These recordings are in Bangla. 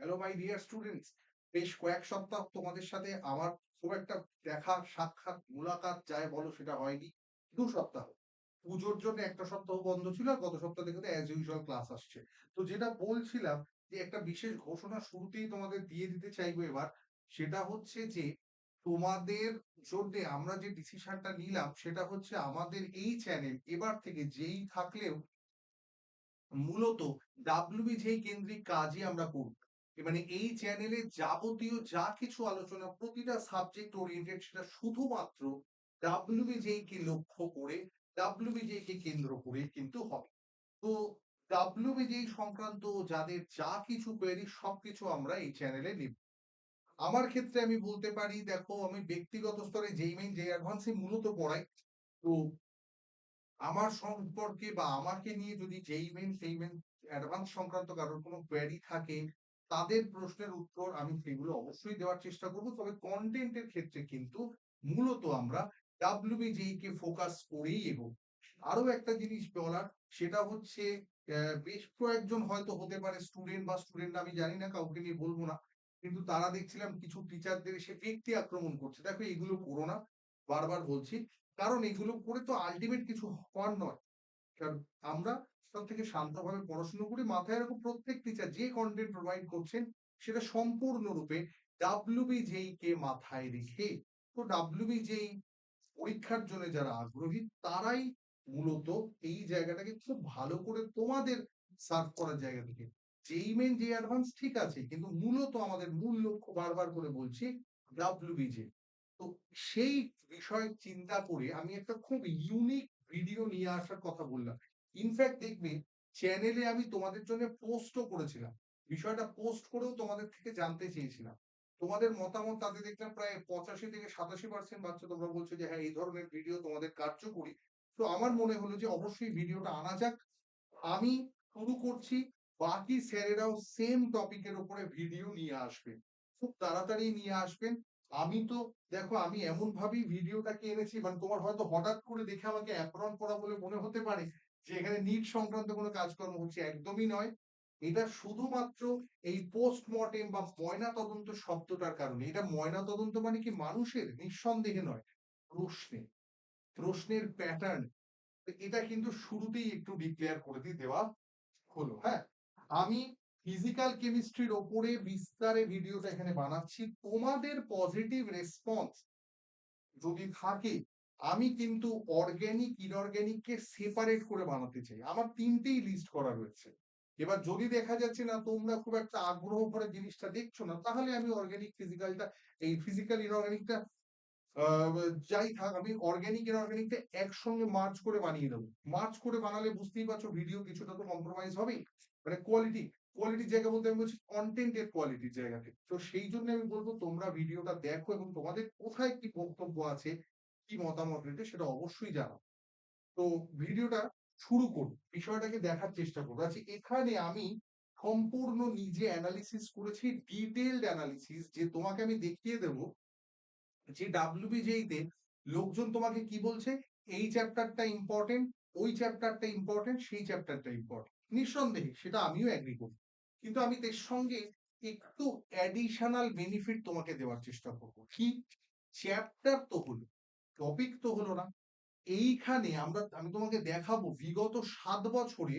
হ্যালো মাই ডিয়ার স্টুডেন্টস বেশ কয়েক সপ্তাহ তোমাদের সাথে আমার খুব একটা দেখা, সাক্ষাৎ, মুলাকাত যায় বলো সেটা হয়নি। দু সপ্তাহ। পুজোর জন্য একটা সপ্তাহ বন্ধ ছিল, আর গত সপ্তাহ থেকে অ্যাজ ইউজুয়াল ক্লাস আসছে। তো যেটা বলছিলাম যে একটা বিশেষ ঘোষণা শুরুতেই তোমাদের দিয়ে দিতে চাইব এবার, সেটা হচ্ছে যে তোমাদের জন্য আমরা যে ডিসিশনটা নিলাম, সেটা হচ্ছে আমাদের এই চ্যানেল এবার থেকে যেই থাকলেও মূলত ডাব্লিউবিজেই কেন্দ্রিক কাজই আমরা করব। মানে এই চ্যানেলে যাবতীয় যা কিছু আলোচনা, প্রতিটা সাবজেক্ট ওরিয়েন্টেড সেটা শুধুমাত্র ডাব্লিউবিজেই কে লক্ষ্য করে ডাব্লিউবিজেই কে কেন্দ্র করে কিন্তু হবে। তো ডাব্লিউবিজেই সংক্রান্ত যাদের যা কিছু কোয়েরি সবকিছু আমরা এই চ্যানেলে নিব। আমার ক্ষেত্রে আমি বলতে পারি, দেখো আমি ব্যক্তিগত স্তরে যেই মেইন যে অ্যাডভান্সে মূলত পড়াই, তো আমার সম্পর্কে বা আমাকে নিয়ে যদি যেই মেন সেই মেন অ্যাডভান্স সংক্রান্ত কারোর কোনো কোয়েরি থাকে তাদের প্রশ্নের উত্তর আমি সেগুলো অবশ্যই দেওয়ার চেষ্টা করব। তবে কন্টেন্টের ক্ষেত্রে কিন্তু মূলত আমরা ডাব্লিউবিজেই কে ফোকাস করেই এগোবো। আরও একটা জিনিস বলার, সেটা হচ্ছে বেশ কয়েকজন হয়তো হতে পারে স্টুডেন্ট বা স্টুডেন্ট আমি জানি না, কাউকে নিয়ে বলব না, কিন্তু তারা দেখছিলাম কিছু টিচারদের এসে ব্যক্তি আক্রমণ করছে। দেখো, এগুলো করো না, বারবার বলছি। কারণ এগুলো করে তো আলটিমেট কিছু হওয়ার নয়। কারণ আমরা সব থেকে শান্তভাবে পড়াশুনো করি মাথায় রাখো প্রত্যেক টিচার যে কন্টেন্ট প্রোভাইড করছেন, সেটা সম্পূর্ণরূপে ডাব্লিউবিজেই কে মাথায় রেখে, তো ডাব্লিউবিজেই পরীক্ষার জন্য যারা আগ্রহী, তারাই মূলত এই জায়গাটাকে খুব ভালো করে তোমাদের সার্ভ করার জায়গা থেকে। যেই মেন যে অ্যাডভান্স ঠিক আছে, কিন্তু মূলত আমাদের মূল লক্ষ্য বারবার করে বলছি ডাব্লিউবিজে তো সেই বিষয় চিন্তা করে আমি একটা খুব ইউনিক ভিডিও নিয়ে আসার কথা বললাম। ইনফ্যাক্ট দেখবে চ্যানেলে আমি তোমাদের জন্য পোস্টও করেছিলাম। বিষয়টা পোস্ট করেও তোমাদের থেকে জানতে চেয়েছিলাম। তোমাদের মতামত তাতে দেখলাম প্রায় পঁচাশি থেকে সাতাশি পার্সেন্ট বাচ্চা তোমরা বলছো যে হ্যাঁ এই ধরনের ভিডিও তোমাদের কার্যকরী। তো আমার মনে হলো যে, অবশ্যই ভিডিওটা আনা যাক। আমি শুরু করছি, বাকি স্যারেরাও সেম টপিকের উপরে ভিডিও নিয়ে আসবে। খুব তাড়াতাড়ি নিয়ে আসবেন। আমি তো, দেখো, আমি এমন ভাবেই ভিডিওটাকে এনেছি মানে তোমার হয়তো হঠাৎ করে দেখে আমাকে অ্যাপ্রন করা বলে মনে হতে পারে যে এখানে নিট সংক্রান্ত কোনো কাজকর্ম হচ্ছে একদমই নয়। এটা শুধুমাত্র এই পোস্টমর্টেম বা ময়না তদন্ত শব্দটার কারণে। এটা ময়না তদন্ত মানে কি মানুষের নিঃসন্দেহে নয়, প্রশ্নে। প্রশ্নের প্যাটার্ন এটা কিন্তু শুরুতেই একটু ডিক্লেয়ার করে দিয়ে দেওয়া হলো হ্যাঁ? আমি ফিজিক্যাল কেমিস্ট্রির ওপরে বিস্তারে ভিডিওটা এখানে বানাচ্ছি। তোমাদের পজিটিভ রেসপন্স যদি থাকে আমি কিন্তু অর্গ্যানিক ইনঅর্গ্যানিককে সেপারেট করে বানাতে চাই। আমার তিনটেই লিস্ট করা রয়েছে এবার যদি দেখা যাচ্ছে না তোমরা খুব একটা আগ্রহ করে জিনিসটা দেখছ না, তাহলে আমি অর্গ্যানিক ফিজিক্যালটা এই ফিজিক্যাল ইনঅর্গ্যানিকটা যাই থাক, আমি অর্গ্যানিক ইনঅর্গ্যানিকটা একসঙ্গে মার্চ করে বানিয়ে দেবো। মার্চ করে বানালে বুঝতেই পারছ ভিডিও কিছুটা তো কম্প্রোমাইজ হবেই। মানে কোয়ালিটি কোয়ালিটির জায়গা বলতে আমি বলছি কন্টেন্টের কোয়ালিটির জায়গাতে। তো সেই জন্য আমি বলব তোমরা ভিডিওটা দেখো এবং তোমাদের কোথায় কি বক্তব্য আছে কি মতামত রয়েছে সেটা অবশ্যই জানো তো ভিডিওটা শুরু করুন, বিষয়টাকে দেখার চেষ্টা করব আচ্ছা এখানে আমি সম্পূর্ণ নিজে অ্যানালিসিস করেছি ডিটেলড অ্যানালিসিস যে তোমাকে আমি দেখিয়ে দেব যে ডাব্লিউবিজেইতে লোকজন তোমাকে কি বলছে, এই চ্যাপ্টারটা ইম্পর্টেন্ট ওই চ্যাপ্টারটা ইম্পর্টেন্ট সেই চ্যাপ্টারটা ইম্পর্টেন্ট নিঃসন্দেহে সেটা আমিও অ্যাগ্রি করি। কিন্তু আমি এর সঙ্গে একটু অ্যাডিশনাল বেনিফিট তোমাকে দেওয়ার চেষ্টা করব। কি? চ্যাপ্টার তো হলো টপিক তো হলো না। এইখানে আমরা, আমি তোমাকে দেখাবো বিগত সাত বছরে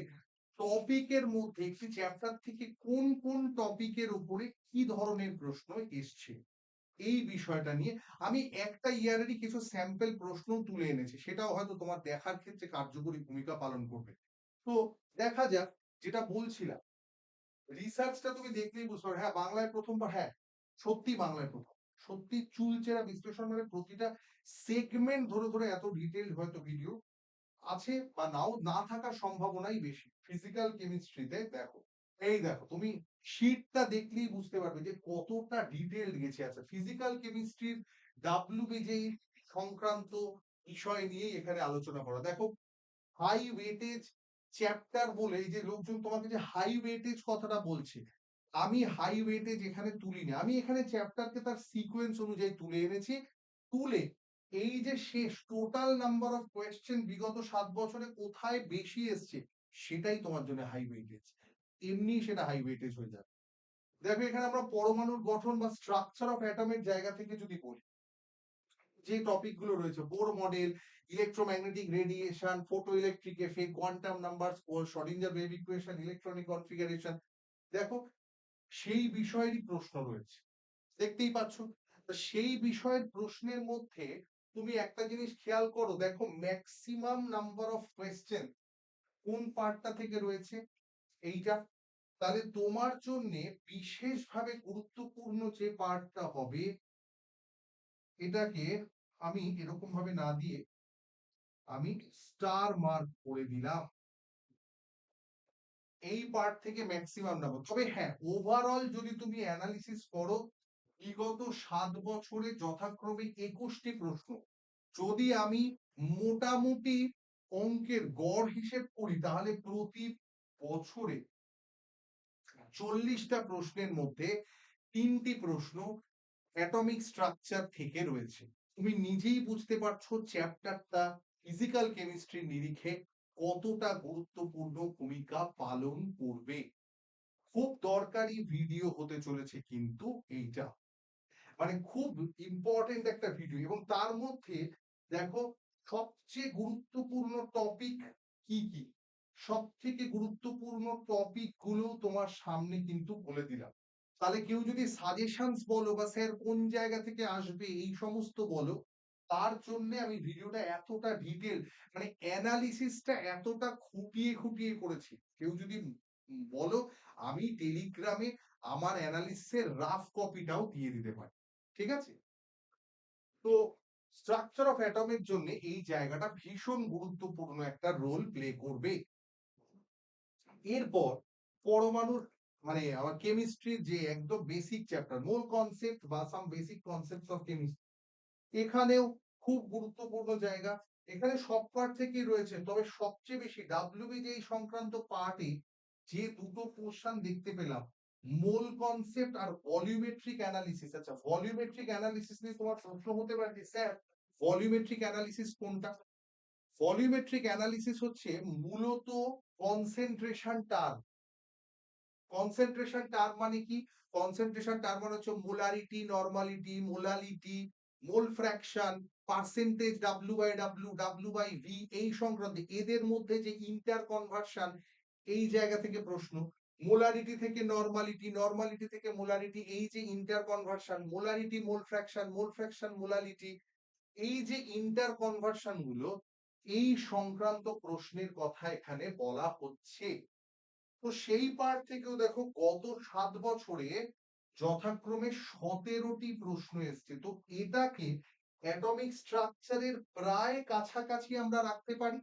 টপিকের মধ্যে একটি চ্যাপ্টার থেকে কোন কোন টপিকের উপরে কি ধরনের প্রশ্ন এসছে? এই বিষয়টা নিয়ে আমি একটা ইয়ারেরই কিছু স্যাম্পল প্রশ্ন তুলে এনেছি, সেটাও হয়তো তোমার দেখার ক্ষেত্রে কার্যকরী ভূমিকা পালন করবে। তো দেখা যাক, যেটা বলছিলাম রিসার্চটা তুমি দেখলেই বুঝতে হ্যাঁ বাংলায় প্রথমবার হ্যাঁ সত্যি বাংলায় প্রথম। সত্যি চুলচেরা বিশ্লেষণ মানে প্রতিটা সেগমেন্ট ধরে ধরে এত ডিটেল হয়তো ভিডিও আছে বা নাও, না থাকার সম্ভাবনাই বেশি। ফিজিক্যাল কেমিস্ট্রিতে দেখো। এই দেখো, তুমি শীটটা দেখলেই বুঝতে পারবে যে কতটা ডিটেল গেছে আছে। ফিজিক্যাল কেমিস্ট্রির ডাব্লিউবিজেই সংক্রান্ত বিষয় নিয়েই এখানে আলোচনা করা। দেখো হাই ওয়েটেজ চ্যাপ্টার বলে এই যে লোকজন তোমাকে যে হাই ওয়েটেজ কথাটা বলছে আমি হাই ওয়েটেজ এখানে তুলিনি, আমি এখানে চ্যাপ্টারকে তার সিকোয়েন্স অনুযায়ী তুলে এনেছি। তুলে এই যে শেষ টোটাল নাম্বার অফ কোয়েশ্চেন বিগত সাত বছরে কোথায় বেশি এসছে, সেটাই তোমার জন্য হাই ওয়েটেজ এমনি সেটা হাই ওয়েটেজ হয়ে যাবে। দেখো, এখানে আমরা পরমাণুর গঠন বা স্ট্রাকচার অফ অ্যাটমের জায়গা থেকে যদি বলি, যে টপিকগুলো রয়েছে Bohr model electromagnetic radiation photoelectric effect quantum number Schrodinger wave equation electronic configuration দেখো সেই বিষয়েরই প্রশ্ন রয়েছে। দেখতেই পাচ্ছ? সেই বিষয়ের প্রশ্নের মধ্যে তুমি একটা জিনিস খেয়াল করো, দেখো ম্যাক্সিমাম নাম্বার অফ কোয়েশ্চেন কোন পার্টটা থেকে রয়েছে? এইটা। তাহলে তোমার জন্য বিশেষভাবে গুরুত্বপূর্ণ যে পার্টটা হবে, এটাকে আমি এরকম ভাবে না দিয়ে আমি স্টার মার্ক করে দিলাম। এই পার্ট থেকে ম্যাক্সিমাম নাম্বার তবে হ্যাঁ ওভারঅল যদি তুমি অ্যানালিসিস করো, বিগত সাত বছরে যথাক্রমে একুশটি প্রশ্ন। যদি আমি মোটামুটি অঙ্কের গড় হিসেব করি, তাহলে প্রতি বছরে চল্লিশটা প্রশ্নের মধ্যে তিনটি প্রশ্ন অ্যাটমিক স্ট্রাকচার থেকে রয়েছে। তুমি নিজেই বুঝতে পারছ চ্যাপ্টারটা ফিজিক্যাল কেমিস্ট্রির নিরিখে কতটা গুরুত্বপূর্ণ ভূমিকা পালন করবে? খুব দরকারি ভিডিও হতে চলেছে কিন্তু এইটা। মানে খুব ইম্পর্টেন্ট একটা ভিডিও এবং তার মধ্যে দেখো সবচেয়ে গুরুত্বপূর্ণ টপিক কি কি? সব থেকে গুরুত্বপূর্ণ টপিকগুলো তোমার সামনে কিন্তু বলে দিলাম। তাহলে কেউ যদি সাজেশনস বলো বা স্যার কোন জায়গা থেকে আসবে এই সমস্ত বলো তার জন্য আমি ভিডিওটা এতটা ডিটেল মানে অ্যানালিসিসটা এতটা খুঁটিয়ে খুঁটিয়ে করেছি। কেউ যদি বলো, আমি টেলিগ্রামে আমার অ্যানালিসিসের রাফ কপিটাও দিয়ে দিতে পারি। ঠিক আছে? তো স্ট্রাকচার অফ অ্যাটমের জন্য এই জায়গাটা ভীষণ গুরুত্বপূর্ণ একটা রোল প্লে করবে। এরপর পরমাণুর মানে আমার কেমিস্ট্রির যে একদম বেসিক চ্যাপ্টার মূল কনসেপ্ট বা some basic concept of chemistry এখানেও খুব গুরুত্বপূর্ণ জায়গা। এখানে সব পার্ট থেকেই রয়েছে। তবে সবচেয়ে বেশি ডাব্লিউবি যে সংক্রান্ত পার্টে যে দুটো পোর্শন দেখতে পেলাম মোল কনসেপ্ট আর ভলিউমেট্রিক অ্যানালিসিস আচ্ছা ভলিউমেট্রিক অ্যানালিসিস নিয়ে তোমার প্রশ্ন হতে পারে যে, স্যার ভলিউমেট্রিক অ্যানালিসিস কোনটা? ভলিউমেট্রিক অ্যানালিসিস হচ্ছে মূলত কনসেন্ট্রেশন টার্ম কনসেন্ট্রেশন টার্ম মানে কি? কনসেন্ট্রেশন টার্ম মানে হচ্ছে molarity normality molality mole fraction percentage W by W W by V এই সংক্রান্ত এদের মধ্যে যে ইন্টার কনভার্সন এই জায়গা থেকে প্রশ্ন মোলারিটি থেকে নর্মালিটি নর্মালিটি থেকে মোলারিটি এই যে interconversion molarity mole fraction mole fraction molality এই যে ইন্টার কনভার্সনগুলো, এই সংক্রান্ত প্রশ্নের কথা এখানে বলা হচ্ছে। তো সেই পার্ট থেকেও দেখো গত সাত বছরে যথাক্রমে সতেরোটি প্রশ্ন এসছে। তো এটাকে অ্যাটমিক স্ট্রাকচারের প্রায় কাছাকাছি আমরা রাখতে পারি?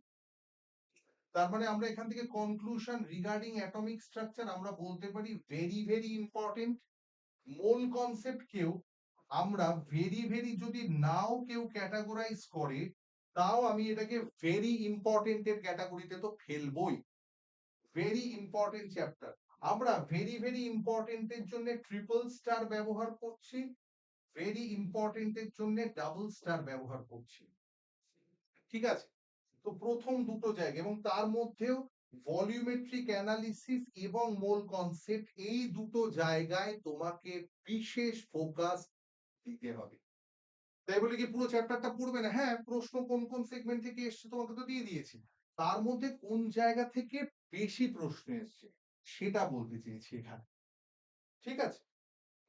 তার মানে আমরা এখান থেকে কনক্লুশন রিগার্ডিং অ্যাটমিক স্ট্রাকচার আমরা বলতে পারি very very important mole concept কেউ আমরা ভেরি ভেরি যদি নাও কেউ ক্যাটাগরাইজ করে, তাও আমি এটাকে ভেরি ইম্পর্টেন্টের ক্যাটাগরিতে তো ফেলবই। ভেরি ইম্পর্টেন্ট চ্যাপ্টার আমরা ভেরি ভেরি ইম্পর্টেন্টের জন্য ট্রিপল স্টার ব্যবহার করছি ভেরি ইম্পর্টেন্টের জন্য ডাবল স্টার ব্যবহার করছি। ঠিক আছে? তো প্রথম দুটো জায়গা এবং তার মধ্যেও ভলিউমেট্রিক অ্যানালিসিস এবং মোল কনসেপ্ট এই দুটো জায়গায় তোমাকে বিশেষ ফোকাস দিতে হবে। তাই বলে কি পুরো চ্যাপ্টারটা পড়বে না? হ্যাঁ প্রশ্ন কোন কোন সেগমেন্ট থেকে এসছে তোমাকে তো দিয়ে দিয়েছি। তার মধ্যে কোন জায়গা থেকে বেশি প্রশ্ন এসছে? সেটা বলতে চেয়েছি এখানে। ঠিক আছে?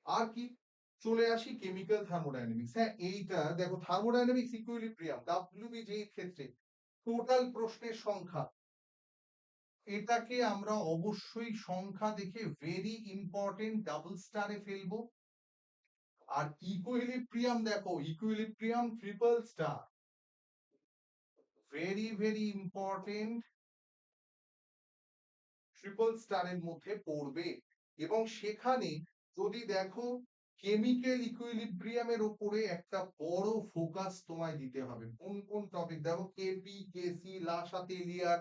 আর কি? চলে আসি কেমিক্যাল থার্মোডাইনামিক্স হ্যাঁ এইটা দেখো থার্মোডাইনামিক্স ইকুইলিব্রিয়াম ডাব্লিউবি যে ক্ষেত্রে টোটাল প্রশ্নের সংখ্যা। এটাকে আমরা অবশ্যই সংখ্যা দেখে ভেরি ইম্পর্টেন্ট ডাবল স্টারে ফেলব। আর ইকুইলিব্রিয়াম দেখো equilibrium triple star very very important triple স্টারের মধ্যে পড়বে। এবং সেখানে যদি দেখো কেমিক্যাল ইকুইলিব্রিয়ামের উপরে একটা বড় ফোকাস তোমায় দিতে হবে। কোন কোন টপিক দেখো কেপি কেসি লাসা তেলিয়ার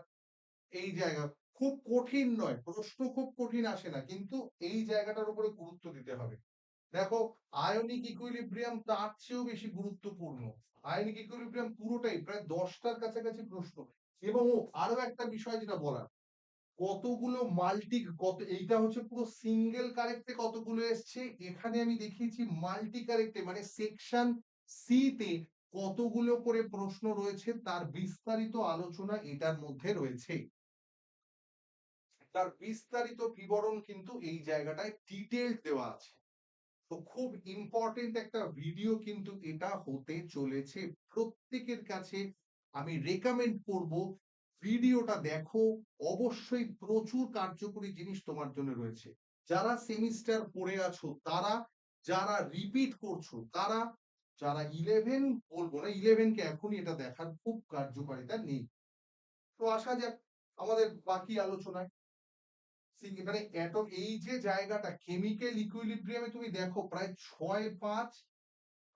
এই জায়গা। খুব কঠিন নয়, প্রশ্ন খুব কঠিন আসে না, কিন্তু এই জায়গাটার উপরে গুরুত্ব দিতে হবে। দেখো আয়নিক ইকুইলিব্রিয়াম তার চেয়েও বেশি গুরুত্বপূর্ণ। আয়নিক ইকুইলিব্রিয়াম পুরোটাই, প্রায় দশটার কাছাকাছি প্রশ্ন। এবং ও আরও একটা বিষয় যেটা বলার কতগুলো মাল্টি, কত, এইটা হচ্ছে পুরো সিঙ্গেল কারেক্টে কতগুলো এসছে? এখানে আমি দেখিয়েছি মাল্টি কারেক্টে মানে সেকশন সি তে কতগুলো করে প্রশ্ন রয়েছে, তার বিস্তারিত আলোচনা এটার মধ্যে রয়েছে। তার বিস্তারিত বিবরণ কিন্তু এই জায়গাটায় ডিটেল দেওয়া আছে। তো খুব ইম্পর্টেন্ট একটা ভিডিও কিন্তু এটা হতে চলেছে। প্রত্যেকের কাছে আমি রেকমেন্ড করব ভিডিওটা দেখো, অবশ্যই প্রচুর কার্যকরী জিনিস তোমার জন্য রয়েছে। যারা সেমিস্টার পড়ে আছো, তারা, যারা রিপিট করছ, তারা, যারা ইলেভেন বলব না ইলেভেনকে এখনই এটা দেখার খুব কার্যকারিতা নেই। তো আসা যাক আমাদের বাকি আলোচনায়। মানে অ্যাটম এই যে জায়গাটা কেমিক্যাল ইকুইলিব্রিয়ামে তুমি দেখো, প্রায় ছয় পাঁচ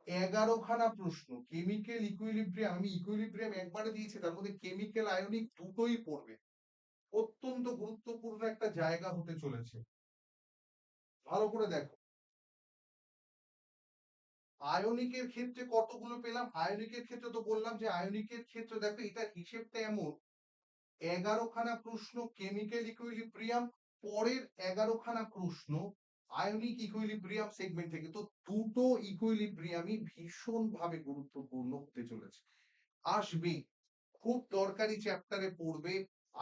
এগারো খানা প্রশ্ন। কেমিক্যাল ইকুইলিব্রিয়াম আমি ইকুইলিব্রিয়াম একবারে দিয়েছি, তার মধ্যে কেমিক্যাল আয়নিক দুটোই পড়বে। অত্যন্ত গুরুত্বপূর্ণ একটা জায়গা হতে চলেছে। ভালো করে দেখো। আয়নিকের ক্ষেত্রে কতগুলো পেলাম? আয়নিকের ক্ষেত্রে তো বললাম যে আয়নিকের ক্ষেত্রে দেখো, এটার হিসেবটা এমন। এগারো খানা প্রশ্ন কেমিক্যাল ইকুইলিব্রিয়াম পরের এগারো খানা প্রশ্ন আয়নিক ইকুইলিব্রিয়াম সেগমেন্ট থেকে তো দুটো ইকুইলিব্রিয়ামই ভীষণ ভাবে গুরুত্বপূর্ণ হতে চলেছে। আসবে, খুব দরকারি চ্যাপ্টারে পড়বে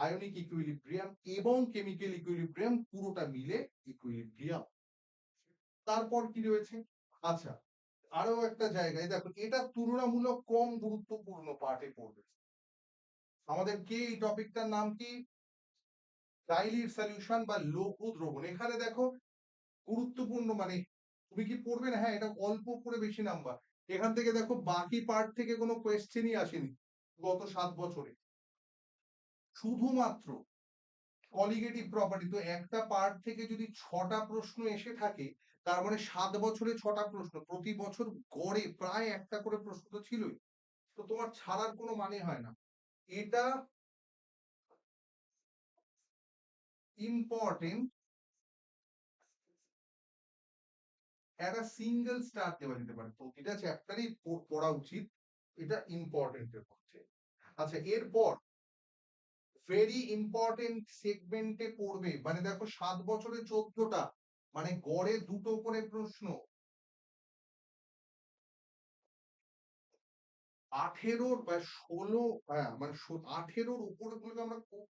আয়নিক ইকুইলিব্রিয়াম এবং কেমিক্যাল ইকুইলিব্রিয়াম পুরোটা মিলে ইকুইলিব্রিয়াম তারপর কি রয়েছে? আচ্ছা আরও একটা জায়গায় দেখো, এটা তুলনামূলক কম গুরুত্বপূর্ণ পার্টে পড়বে। আমাদের কি এই টপিকটার নাম কি? ডাইলির সলিউশন বা লঘু দ্রবণ। এখানে দেখো গুরুত্বপূর্ণ মানে তুমি কি পড়বে না? হ্যাঁ এটা অল্প করে বেশি নাম্বার এখান থেকে দেখো বাকি পার্ট থেকে কোনো কোয়েশ্চেনই আসেনি গত সাত বছরে। শুধুমাত্র কলিগেটিভ প্রপার্টি তো একটা পার্ট থেকে যদি ছটা প্রশ্ন এসে থাকে, তার মানে সাত বছরে ছটা প্রশ্ন, প্রতি বছর গড়ে প্রায় একটা করে প্রশ্ন তো ছিলই। তো তোমার ছাড়ার কোনো মানে হয় না। এটা ইম্পর্টেন্ট একটা সিঙ্গেল স্টার দেওয়া যেতে পারে। প্রতিটা চ্যাপ্টারই পড়া উচিত। এটা ইম্পর্টেন্ট এর মধ্যে। আচ্ছা এরপর ভেরি ইম্পর্টেন্ট সেগমেন্টে পড়বে। মানে দেখো সাত বছরে চোদ্দটা। মানে গড়ে দুটো করে প্রশ্ন। আঠেরোর বা ষোলো হ্যাঁ মানে আঠেরোর উপরে গুলোকে আমরা খুব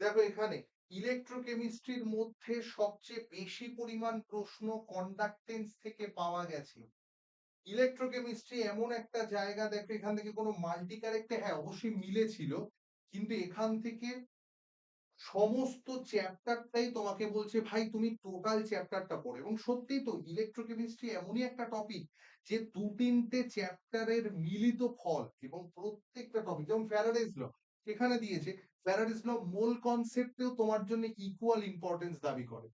দেখো এখানে ইলেকট্রোকেমিস্ট্রির মধ্যে সবচেয়ে বেশি পরিমাণ প্রশ্ন কন্ডাক্টেন্স থেকে পাওয়া গেছে। ইলেকট্রোকেমিস্ট্রি এমন একটা জায়গা, দেখো এখান থেকে কোনো মাল্টি ক্যারেক্টে হ্যাঁ অবশ্যই মিলেছিল কিন্তু এখান থেকে সমস্ত চ্যাপ্টারটাই তোমাকে বলছে, ভাই, তুমি টোটাল চ্যাপ্টারটা পড়ো। এবং সত্যিই তো ইলেকট্রোকেমিস্ট্রি এমনই একটা টপিক যে দু তিনটে চ্যাপ্টারের মিলিত ফল এবং প্রত্যেকটা টপিক যেমন ফ্যারাডেজ ল এখানে দিয়েছে ফ্যারাডেজ ল মোল কনসেপ্টেও তোমার জন্য ইকুয়াল ইম্পর্টেন্স দাবি করে।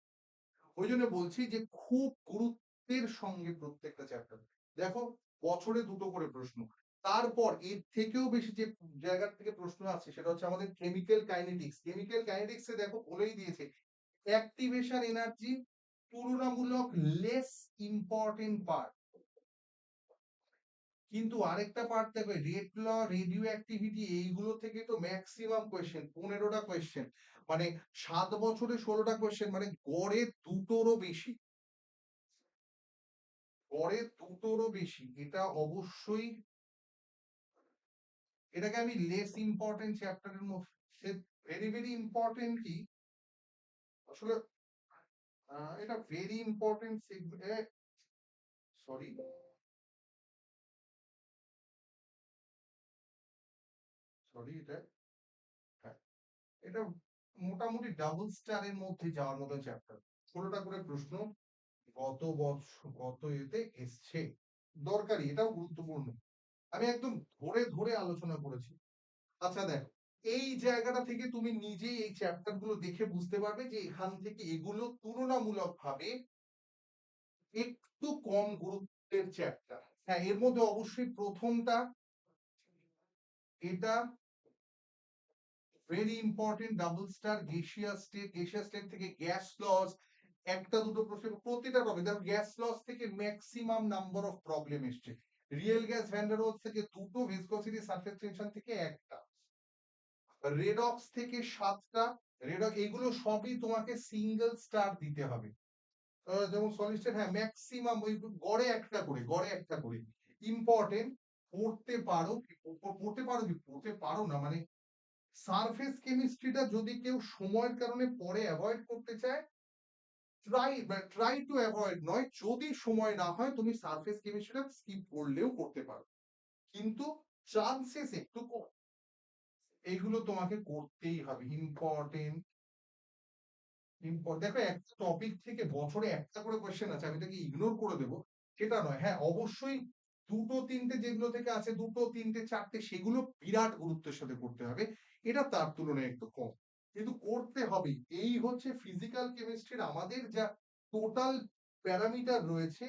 ওই জন্য বলছি যে, খুব গুরুত্বের সঙ্গে প্রত্যেকটা চ্যাপ্টার দেখো, বছরে দুটো করে প্রশ্ন। তারপর এর থেকেও বেশি যে জায়গা থেকে প্রশ্ন আছে সেটা হচ্ছে আমাদের কেমিক্যাল কাইনেটিক্স কেমিক্যাল কাইনেটিক্স এ দেখো, বলেই দিয়েছে অ্যাক্টিভেশন এনার্জি তুলনামূলক লেস ইম্পর্টেন্ট পার্ট কিন্তু আরেকটা পার্ট দেখবে রেড ল রেডিও অ্যাক্টিভিটি এইগুলো থেকে তো ম্যাক্সিমাম কোয়েশ্চেন পনেরোটা কোয়েশ্চেন মানে সাত বছরে ষোলোটা কোয়েশ্চেন মানে গড়ে দুটোরও বেশি। গড়ে দুটোরও বেশি, এটা অবশ্যই এটাকে আমি লেস ইম্পর্টেন্ট চ্যাপ্টারের মধ্যে ভেরি ভেরি ইম্পর্টেন্ট কি? আসলে এটা ভেরি ইম্পর্টেন্ট সরি সরি এটা হ্যাঁ এটা মোটামুটি ডাবল স্টারের মধ্যে যাওয়ার মতো চ্যাপ্টার ষোলোটা করে প্রশ্ন গত বছর গত এতে এসছে। দরকারি, এটাও গুরুত্বপূর্ণ। আমি একদম ধরে ধরে আলোচনা করেছি। আচ্ছা দেখো, এই জায়গাটা থেকে তুমি নিজেই এই চ্যাপ্টারগুলো দেখে বুঝতে পারবে যে এখান থেকে এগুলো তুলনামূলক ভাবে একটু কম গুরুত্বের চ্যাপ্টার হ্যাঁ এর মধ্যে অবশ্যই প্রথমটা, এটা very important double star gaseous state gaseous state থেকে গ্যাস লস একটা দুটো প্রশ্ন প্রতিটা টপিক দেখো গ্যাস লস থেকে ম্যাক্সিমাম নাম্বার অফ প্রবলেম এসছে। Real gas van der Waals থেকে দুটো ভিসকোসিটি সারফেস টেনশন থেকে একটা। রেডক্স থেকে সাতটা রেডক এগুলো সবই তোমাকে সিঙ্গেল স্টার দিতে হবে। যেমন সলিড স্টেট হ্যাঁ ম্যাক্সিমাম ওই গড়ে একটা করে, গড়ে একটা করে। ইম্পর্টেন্ট পড়তে পারো পড়তে পারো কি, পড়তে পারো না মানে সারফেস কেমিস্ট্রিটা যদি কেউ সময়ের কারণে পরে অ্যাভয়েড করতে চায় ট্রাই ট্রাই টু অ্যাভয়েড নয়, যদি সময় না হয় তুমি সারফেস কেমিস্ট্রিটা স্কিপ করলেও করতে পারো। কিন্তু চান্সেস একটু কম। এইগুলো তোমাকে করতেই হবে। ইম্পর্টেন্ট দেখো, একটা টপিক থেকে বছরে একটা করে কোয়েশ্চেন আছে, আমি তাকে ইগনোর করে দেবো। সেটা নয়। হ্যাঁ অবশ্যই দুটো, তিনটে যেগুলো থেকে আছে, দুটো, তিনটে, চারটে, সেগুলো বিরাট গুরুত্বের সাথে করতে হবে। এটা তার তুলনায় একটু কম। কিন্তু করতে হবে। এই হচ্ছে ফিজিক্যাল কেমিস্ট্রির আমাদের যা টোটাল প্যারামিটার রয়েছে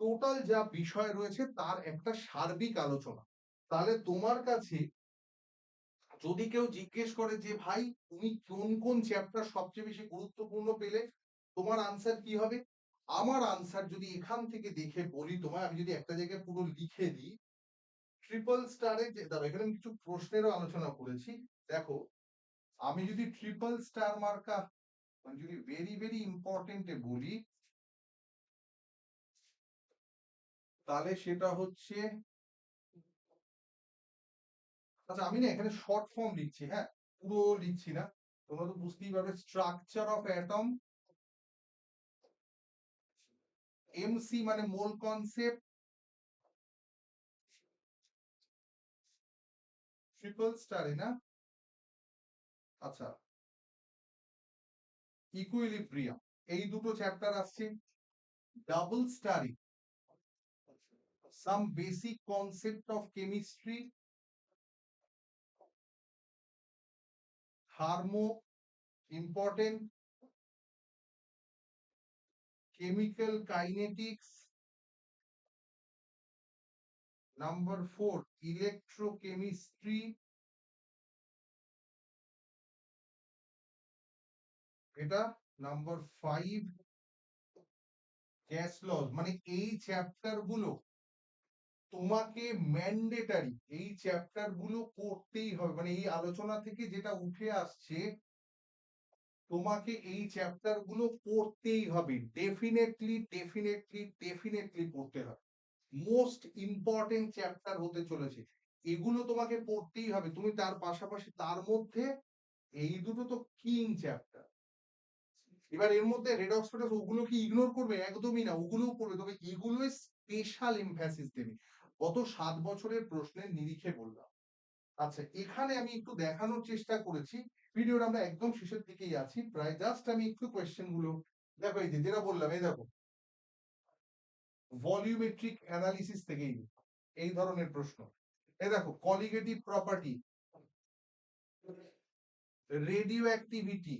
টোটাল যা বিষয় রয়েছে, তার একটা সার্বিক আলোচনা। তাহলে তোমার কাছে যদি কেউ জিজ্ঞেস করে যে, ভাই, তুমি কোন কোন চ্যাপ্টার সবচেয়ে বেশি গুরুত্বপূর্ণ পেলে? তোমার আনসার কি হবে? আমার আনসার যদি এখান থেকে দেখে বলি তোমায়, আমি যদি একটা জায়গায় পুরো লিখে দিই ট্রিপল স্টারে যে, দাঁড়াও, এখানে আমি কিছু প্রশ্নেরও আলোচনা করেছি। দেখো, আমি যদি ট্রিপল স্টার মার্কা মানে যদি ভেরি ভেরি ইম্পর্টেন্টে বলি, তাহলে সেটা হচ্ছে আচ্ছা আমি না এখানে শর্ট ফর্ম লিখছি হ্যাঁ? পুরো লিখছি না। তোমরা তো বুঝতেই পারবে স্ট্রাকচার অফ অ্যাটম এমসি মানে মোল কনসেপ্ট ট্রিপল স্টারে না? আচ্ছা ইকুইলিব্রিয়াম এই দুটো চ্যাপ্টার আসছে double starry some basic concept of chemistry thermo important chemical kinetics. Number 4 electrochemistry. এটা নাম্বার ফাইভ গ্যাস লস মানে এই চ্যাপ্টারগুলো তোমাকে ম্যান্ডেটারি এই চ্যাপ্টারগুলো করতেই হবে। মানে এই আলোচনা থেকে যেটা উঠে আসছে তোমাকে এই চ্যাপ্টারগুলো পড়তেই হবে। ডেফিনেটলি ডেফিনেটলি ডেফিনেটলি পড়তে হবে। মোস্ট ইম্পর্টেন্ট চ্যাপ্টার হতে চলেছে। এগুলো তোমাকে পড়তেই হবে। তুমি তার পাশাপাশি তার মধ্যে এই দুটো তো কিং চ্যাপ্টার এবার এর মধ্যে রেড অক্সফোর্ডাস ওগুলো কি ইগনোর করবে একদমই না। ওগুলোও করবে তবে এগুলো স্পেশাল এমফ্যাসিস দেবে। গত সাত বছরের প্রশ্নের নিরিখে বললাম। আচ্ছা এখানে আমি একটু দেখানোর চেষ্টা করেছি। ভিডিওর আমরা একদম শেষের দিকেই আছি। প্রায় জাস্ট আমি একটু কোয়েশ্চেনগুলো, দেখো এই যে যেটা বললাম, এই দেখো। ভলিউমেট্রিক অ্যানালিসিস থেকেই এই ধরনের প্রশ্ন। এই দেখো colligative property radio activity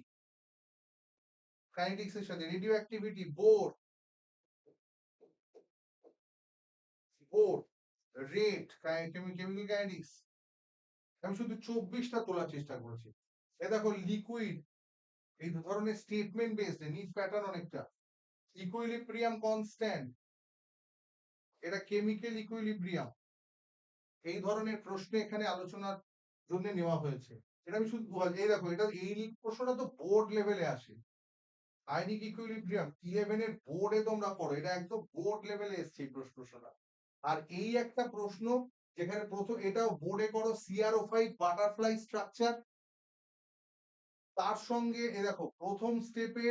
kinetics এর সাথে radio activity bore bore rate chemical kinetics আমি শুধু চব্বিশটা তোলার চেষ্টা করেছি। দেখো লিকুইড এই ধরনের স্টেটমেন্ট বেসড নিট প্যাটার্ন অনেকটা। ইকুইলিব্রিয়াম কনস্ট্যান্ট এটা কেমিক্যাল ইকুইলিব্রিয়াম এই ধরনের প্রশ্ন এখানে আলোচনার জন্য নেওয়া হয়েছে। এটা আমি শুধু এই দেখো, এটা, এই প্রশ্নটা তো বোর্ড লেভেলে আসে। আইনিক ইকুইলিব্রিয়াম ইলেভেন এর বোর্ডে তোমরা করো এটা একদম বোর্ড লেভেলে এসছে এই প্রশ্নটা আর এই একটা প্রশ্ন, যেখানে প্রথম, এটাও বোর্ডে করো সিআরও ফাইভ বাটারফ্লাই স্ট্রাকচার তার সঙ্গে এ দেখো, প্রথম স্টেপে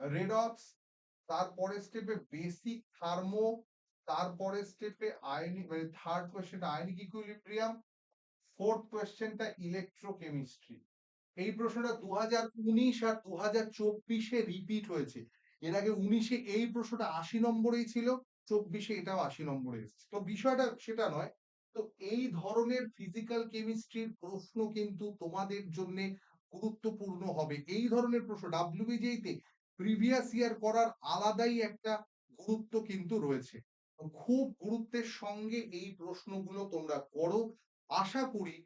রেডক্স তারপরে স্টেপে বেসিক থার্মো তারপরে স্টেপে আয়নিক মানে থার্ড কোয়েশ্চেনটা আয়নিক ইকুইলিব্রিয়াম ফোর্থ কোয়েশ্চেনটা ইলেকট্রোকেমিস্ট্রি এই প্রশ্নটা দু হাজার উনিশ আর দু হাজার চব্বিশে রিপিট হয়েছে। এর আগে উনিশে এই প্রশ্নটা আশি নম্বরেই ছিল, চব্বিশে এটাও আশি নম্বরে এসেছে। তো বিষয়টা সেটা নয় তো এই ধরনের ফিজিক্যাল কেমিস্ট্রির প্রশ্ন কিন্তু তোমাদের জন্য গুরুত্বপূর্ণ হবে। এই ধরনের প্রশ্ন ডাব্লিউবিজেই তে প্রিভিয়াস ইয়ার করার আলাদাই একটা গুরুত্ব কিন্তু রয়েছে। খুব গুরুত্বের সঙ্গে এই প্রশ্নগুলো তোমরা করো। আশা করি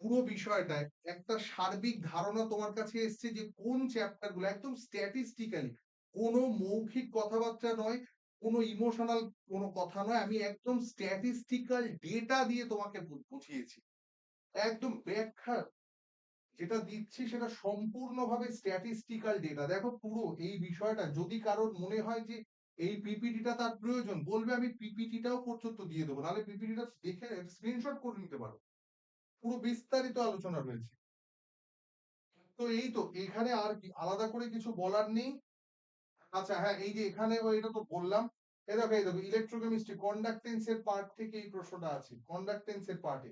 পুরো বিষয়টায় একটা সার্বিক ধারণা তোমার কাছে এসছে যে কোন চ্যাপ্টারগুলো একদম স্ট্যাটিস্টিক্যালি কোনো মৌখিক কথাবার্তা নয় কোনো ইমোশনাল কোনো কথা নয়, আমি একদম স্ট্যাটিস্টিক্যাল ডেটা দিয়ে তোমাকে বুঝিয়েছি। একদম ব্যাখ্যা যেটা দিচ্ছি সেটা সম্পূর্ণভাবে স্ট্যাটিস্টিক্যাল ডেটা দেখো পুরো এই বিষয়টা, যদি কারোর মনে হয় যে এই পিপিটিটা তার প্রয়োজন, বলবে আমি পিপিটিটাও পর্যন্ত দিয়ে দেবো, নাহলে পিপিটিটা দেখে স্ক্রিনশট করে নিতে পারো। পুরো বিস্তারিত আলোচনা রয়েছে। তো এই তো, এখানে আর কি, আলাদা করে কিছু বলার নেই। আচ্ছা হ্যাঁ এই যে এখানে এটা তো বললাম। এই দেখো এই দেখো ইলেকট্রোকেমিস্ট্রি কন্ডাক্টেন্স এর পার্ট থেকে এই প্রশ্নটা আছে কন্ডাক্টেন্স এর পার্টে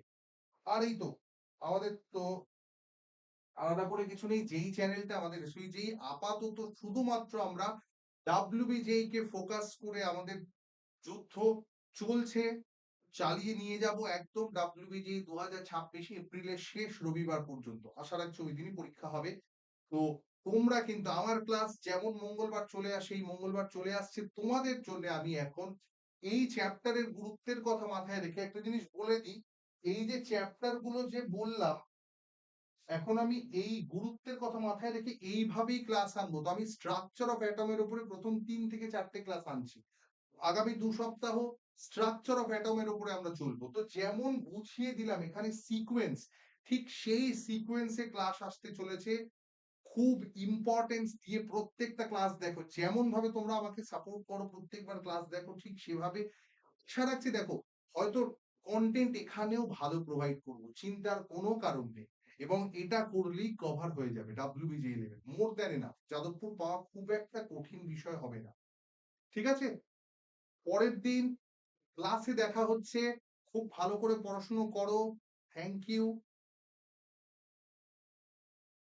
আর এই তো, আমাদের তো আলাদা করে কিছু নেই, যেই চ্যানেলটা আমাদের সেই যেই আপাতত শুধুমাত্র আমরা ডাব্লিউবিজেই কে ফোকাস করে আমাদের যুদ্ধ চলছে, চালিয়ে নিয়ে যাব একদম ডাব্লিউবিজেই দু হাজার ছাব্বিশে এপ্রিলের শেষ রবিবার পর্যন্ত। আশা রাখছি ওই দিনই পরীক্ষা হবে। তো তোমরা কিন্তু আমার ক্লাস যেমন মঙ্গলবার চলে আসে এই মঙ্গলবার চলে আসছে, তোমাদের জন্য আমি এখন এই চ্যাপ্টারের গুরুত্বের কথা মাথায় রেখে একটা জিনিস বলে দিই। এই যে চ্যাপ্টারগুলো যে বললাম, এখন আমি এই গুরুত্বের কথা মাথায় রেখে এইভাবেই ক্লাস আনব। তো আমি স্ট্রাকচার অফ অ্যাটমের উপরে প্রথম তিন থেকে চারটে ক্লাস আনছি। আগামী দু সপ্তাহ স্ট্রাকচার অফ অ্যাটমের উপরে আমরা চলবো। তো যেমন বুঝিয়ে দিলাম এখানে সিকোয়েন্স ঠিক সেই সিকোয়েন্সে ক্লাস আসতে চলেছে। খুব ইম্পর্টেন্স দিয়ে প্রত্যেকটা ক্লাস দেখো। যেমন ভাবে তোমরা আমাকে সাপোর্ট করো, প্রত্যেকবার ক্লাস দেখো, ঠিক সেভাবে আশা রাখছি দেখো, হয়তো কন্টেন্ট এখানেও ভালো প্রোভাইড করব, চিন্তার কোনো কারণ নেই। এবং এটা করলেই কভার হয়ে যাবে WBJEE level more than enough Jadavpur পাওয়া খুব একটা কঠিন বিষয় হবে না। ঠিক আছে? পরের দিন ক্লাসে দেখা হচ্ছে, খুব ভালো করে পড়াশুনো করো। Thank you